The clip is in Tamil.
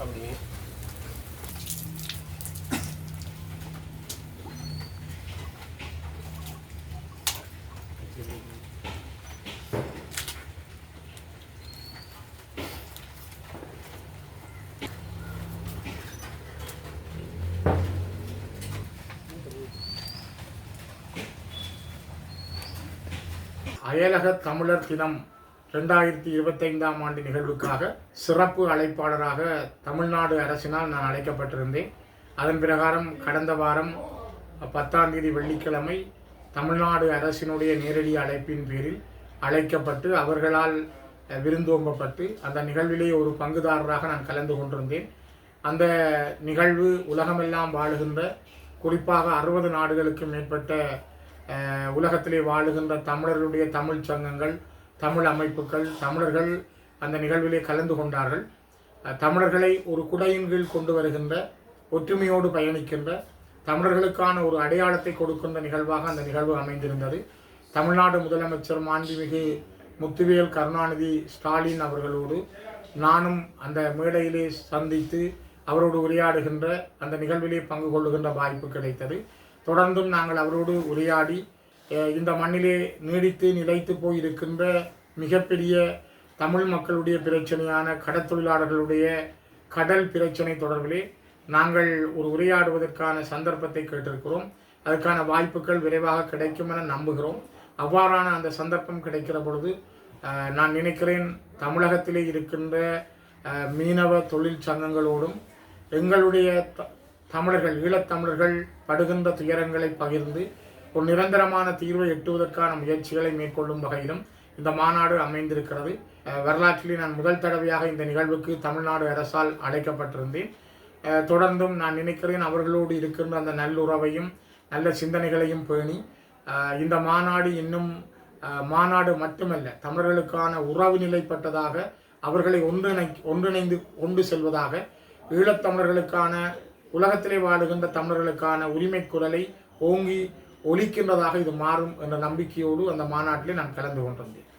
அப்படி அயலக தமிழர் தினம். ரெண்டாயிரத்தி இருபத்தைந்தாம் ஆண்டு நிகழ்வுக்காக சிறப்பு அழைப்பாளராக தமிழ்நாடு அரசினால் நான் அழைக்கப்பட்டிருந்தேன். அதன் பிரகாரம் கடந்த வாரம் பத்தாம் தேதி வெள்ளிக்கிழமை தமிழ்நாடு அரசினுடைய நேரடி அழைப்பின் பேரில் அழைக்கப்பட்டு அவர்களால் விருந்தோம்பப்பட்டு அந்த நிகழ்விலே ஒரு பங்குதாரராக நான் கலந்து கொண்டிருந்தேன். அந்த நிகழ்வு உலகமெல்லாம் வாழுகின்ற குறிப்பாக அறுபது நாடுகளுக்கு மேற்பட்ட உலகத்திலே வாழுகின்ற தமிழர்களுடைய தமிழ் சங்கங்கள் தமிழ் அமைப்புகள் தமிழர்கள் அந்த நிகழ்விலே கலந்து கொண்டார்கள். தமிழர்களை ஒரு குடையின் கீழ் கொண்டு வருகின்ற ஒற்றுமையோடு பயணிக்கின்ற தமிழர்களுக்கான ஒரு அடையாளத்தை கொடுக்கின்ற நிகழ்வாக அந்த நிகழ்வு அமைந்திருந்தது. தமிழ்நாடு முதலமைச்சர் மாண்புமிகு முத்துவேல் கருணாநிதி ஸ்டாலின் அவர்களோடு நானும் அந்த மேடையிலே சந்தித்து அவரோடு உரையாடுகின்ற அந்த நிகழ்விலே பங்கு கொள்ளுகின்ற வாய்ப்பு கிடைத்தது. தொடர்ந்தும் நாங்கள் அவரோடு உரையாடி இந்த மண்ணிலே நீடித்து நிலைத்து போயிருக்கின்ற மிகப்பெரிய தமிழ் மக்களுடைய பிரச்சனையான கடற்தொழிலாளர்களுடைய கடல் பிரச்சனை தொடர்பிலே நாங்கள் ஒரு உரையாடுவதற்கான சந்தர்ப்பத்தை கேட்டிருக்கிறோம். அதற்கான வாய்ப்புகள் விரைவாக கிடைக்கும் என நம்புகிறோம். அவ்வாறான அந்த சந்தர்ப்பம் கிடைக்கிற பொழுது நான் நினைக்கிறேன் தமிழகத்திலே இருக்கின்ற மீனவ தொழில் சங்கங்களோடும் எங்களுடைய த- தமிழர்கள் ஈழத்தமிழர்கள் படுகின்ற துயரங்களை பகிர்ந்து ஒரு நிரந்தரமான தீர்வை எட்டுவதற்கான முயற்சிகளை மேற்கொள்ளும் வகையிலும் இந்த மாநாடு அமைந்திருக்கிறது. வரலாற்றிலே நான் முதல் தடவையாக இந்த நிகழ்வுக்கு தமிழ்நாடு அரசால் அழைக்கப்பட்டிருந்தேன். தொடர்ந்தும் நான் நினைக்கிறேன் அவர்களோடு இருக்கின்ற அந்த நல்லுறவையும் நல்ல சிந்தனைகளையும் பேணி இந்த மாநாடு இன்னும் மாநாடு மட்டுமல்ல தமிழர்களுக்கான உறவு நிலைப்பட்டதாக அவர்களை ஒன்றிணை ஒன்றிணைந்து கொண்டு செல்வதாக ஈழத்தமிழர்களுக்கான உலகத்திலே வாழுகின்ற தமிழர்களுக்கான உரிமை குரலை ஓங்கி ஒலிக்கின்றதாக இது மாறும் என்ற நம்பிக்கையோடு அந்த மாநாட்டிலே நான் கலந்து கொண்டிருந்தேன்.